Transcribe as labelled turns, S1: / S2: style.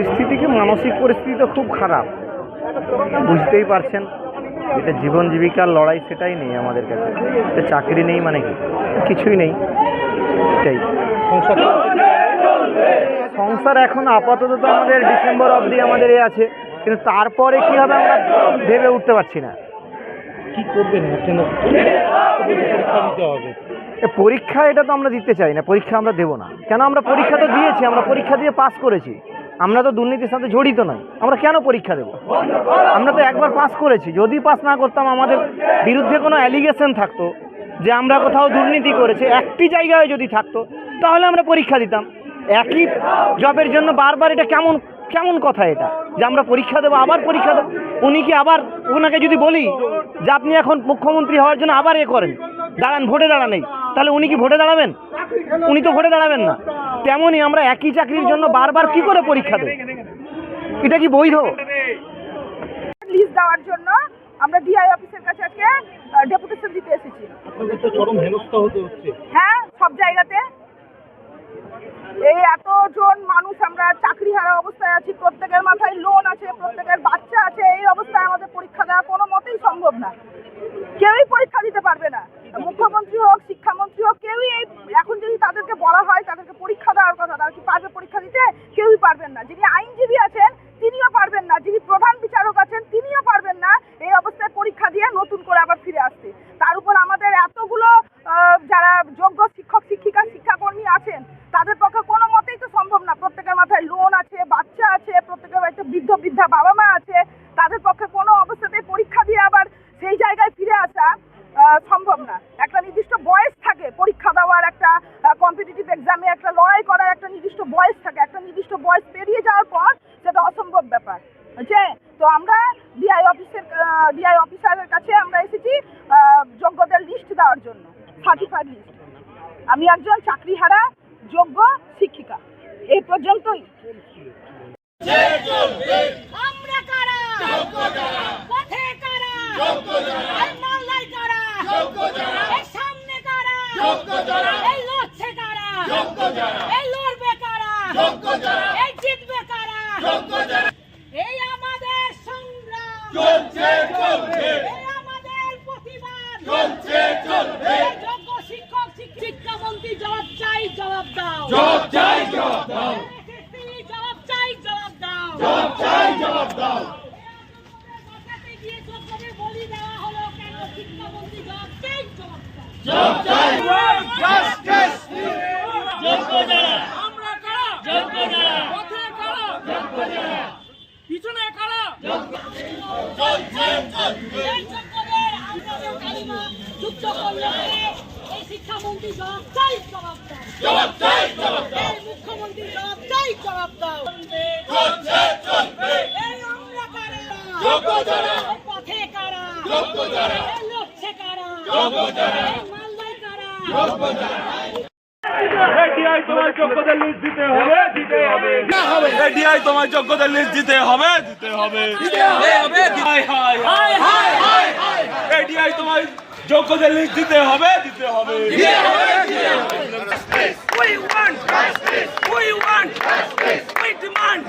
S1: পরিস্থিতি কি মানসিক পরিস্থিতি তো খুব খারাপ। বুঝতেই পারছেন এটা জীবন জীবিকার লড়াই সেটাই নেই আমাদের কাছে। এটা চাকরি নেই মানে কি? কিছুই নেই। এটাই। সংসার এখন আপাতত তো আমাদের ডিসেম্বর অবধি আমাদের এ আছে কিন্তু তারপরে কি হবে আমরা ভেবে উঠতে পারছি না।
S2: কি করবেন পরীক্ষা
S1: এটা তো আমরা দিতে চাই না পরীক্ষা আমরা দেবো না। কেন? আমরা পরীক্ষা তো দিয়েছি আমরা পরীক্ষা দিয়ে পাস করেছি। আমরা তো দুর্নীতির সাথে জড়িত নই। আমরা কেন পরীক্ষা দেবো? আমরা তো একবার পাস করেছি। যদি পাস না করতাম, আমাদের বিরুদ্ধে কোনো অ্যালিগেশন থাকতো যে আমরা কোথাও দুর্নীতি করেছি, একটি জায়গায় যদি থাকতো, তাহলে আমরা পরীক্ষা দিতাম। একই জবের জন্য বারবার এটা কেমন কেমন কথা এটা? যে আমরা পরীক্ষা দেবো, আবার পরীক্ষা দেবো? উনি কি আবার ওনাকে যদি বলি যে আপনি এখন মুখ্যমন্ত্রী হওয়ার জন্য আবার এ করেন? দাঁড়ান ভোটে দাঁড়ানেই। তাহলে উনি কি ভোটে দাঁড়াবেন? উনি তো ভোটে দাঁড়াবেন না। তেমনই আমরা একই চাকরির জন্য বারবার কি করে পরীক্ষা দেব? এটা কি বৈধ?
S3: লিস্ট দেওয়ার জন্য আমরা ডিআই অফিসের কাছে আজকে ডেপুটেশন দিতে এসেছি।
S2: আপনাদের তো চরম হেনস্থা হতে হচ্ছে।
S3: হ্যাঁ সব জায়গাতে। এই এতজন মানুষ আমরা চাকরি হারা অবস্থায় আছি প্রত্যেকের মাথায় লোন আছে প্রত্যেকের বাচ্চা আছে এই অবস্থায় আমাদের পরীক্ষা দেওয়া কোনো মতেই সম্ভব না। কেউই পরীক্ষা দিতে পারবে না। মুখ্যমন্ত্রী হোক, শিক্ষামন্ত্রী হোক, কেউই এই এখন যদি তাদেরকে বলা হয়, তাদেরকে পরীক্ষা দেওয়ার কথা, তারা কি পারবে পরীক্ষা দিতে? কেউই পারবেন না। যিনি আইনজীবী আছেন তিনিও পারবেন না যিনি প্রধান বিচারক আছেন তিনিও পারবেন না এই অবস্থায় পরীক্ষা দিয়ে নতুন করে আবার ফিরে আসতে তার উপর আমাদের এতগুলো আহ, যারা যোগ্য শিক্ষক শিক্ষিকা শিক্ষাকর্মী আছেন তাদের পক্ষে কোনো মতেই তো সম্ভব না প্রত্যেকের মাথায় লোন আছে বাচ্চা আছে প্রত্যেকের বাড়িতে বৃদ্ধ বৃদ্ধা বাবা মা আছে তাদের পক্ষে কোনো অবস্থাতেই পরীক্ষা দিয়ে আবার সেই জায়গায় ফিরে আসা আহ, সম্ভব না। একটা নির্দিষ্ট বয়স থাকে পরীক্ষা দেওয়ার, একটা কম্পিটিটিভ এক্সামে একটা লড়াই করার একটা নির্দিষ্ট বয়স থাকে। একটা নির্দিষ্ট বয়স পেরিয়ে যাওয়ার পর সেটা অসম্ভব ব্যাপার। বুঝছে তো আমরা ডিআই অফিসের ডিআই অফিসারের কাছে আমরা এসেছি যোগ্যদের লিস্ট দেওয়ার জন্য সার্টিফাইড লিস্ট আমি একজন চাকরিহারা, যোগ্য শিক্ষিকা। এই পর্যন্তই
S4: আমরা কারা পথে কারা এই মাল্লাই কারা এই সামনে কারা এই লড়ছে কারা? এই লড়বে কারা? এই জিতবে কারা? এই আমাদের সংগ্রাম। এই আমাদের প্রতিবাদ। এই যোগ্য শিক্ষক শিক্ষামন্ত্রী জবাব চাই জবাব দাও। জবাব চাই জবাব দাও। জবাব চাই জবাব দাও। জবাব চাই জবাব দাও। গিয়ে যোগ্যদের বলি দেওয়া হলো কেন শিক্ষামন্ত্রী জবাব চাই জবাব দাও আমরা কারা যোগ্য যারা পথে কারা যোগ্য যারা পিছনে কারা? যুক্ত করলে এই শিক্ষামন্ত্রী জবাব চাই জবাব জবাব চাই জবাব এই মুখ্যমন্ত্রী জবাব চাই জবাব দাও এই আমরা কারা? যোগ্য যারা। পথে কারা? যোগ্য যারা। এই কারা? যোগ্য যারা। মালদায় কারা? যোগ্য
S5: এডিআই তোমার যোগ্যতার লিস্ট দিতে হবে দিতে হবে। এডিআই তোমার যোগ্যতার লিস্ট দিতে হবে দিতে হবে। Hi hi hi hi ADI তোমার যোগ্যতার লিস্ট দিতে হবে দিতে হবে।
S6: We want justice. We want justice. We demand